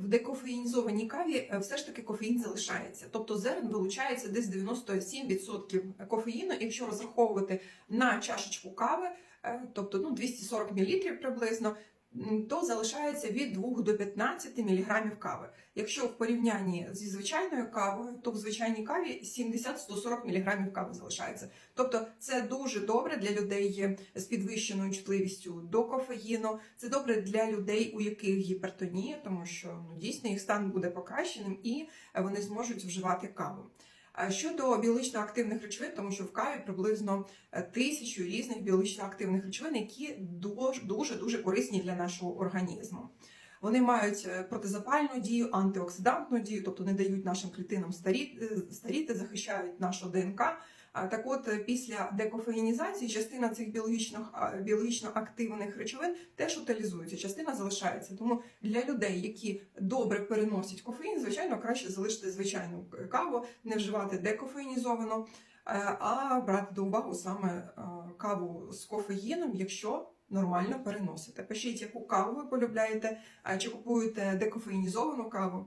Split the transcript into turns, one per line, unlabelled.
в декофеїнізованій каві е, все ж таки кофеїн залишається. Тобто зерен вилучається десь 97% кофеїну, якщо розраховувати на чашечку кави, е, тобто ну, 240 мл приблизно, то залишається від 2 до 15 мг кави. Якщо в порівнянні зі звичайною кавою, то в звичайній каві 70-140 мг кави залишається. Тобто це дуже добре для людей з підвищеною чутливістю до кофеїну. Це добре для людей, у яких гіпертонія, тому що ну дійсно їх стан буде покращеним і е, вони зможуть вживати каву. Щодо біологічно активних речовин, тому що в каві приблизно е, тисячу різних біологічно активних речовин, які дуже дуже корисні для нашого організму. Вони мають е, протизапальну дію, антиоксидантну дію, тобто не дають нашим клітинам старіти, старіти захищають нашу ДНК. Так от, е, після декофеїнізації частина цих біологічно, біологічно активних речовин теж утилізується, частина залишається. Тому для людей, які добре переносять кофеїн, звичайно, краще залишити звичайну каву, не вживати декофеїнізовану, е, а брати до уваги саме е, каву з кофеїном, якщо нормально переносите. Пишіть, яку каву ви полюбляєте, чи купуєте декофеїнізовану каву.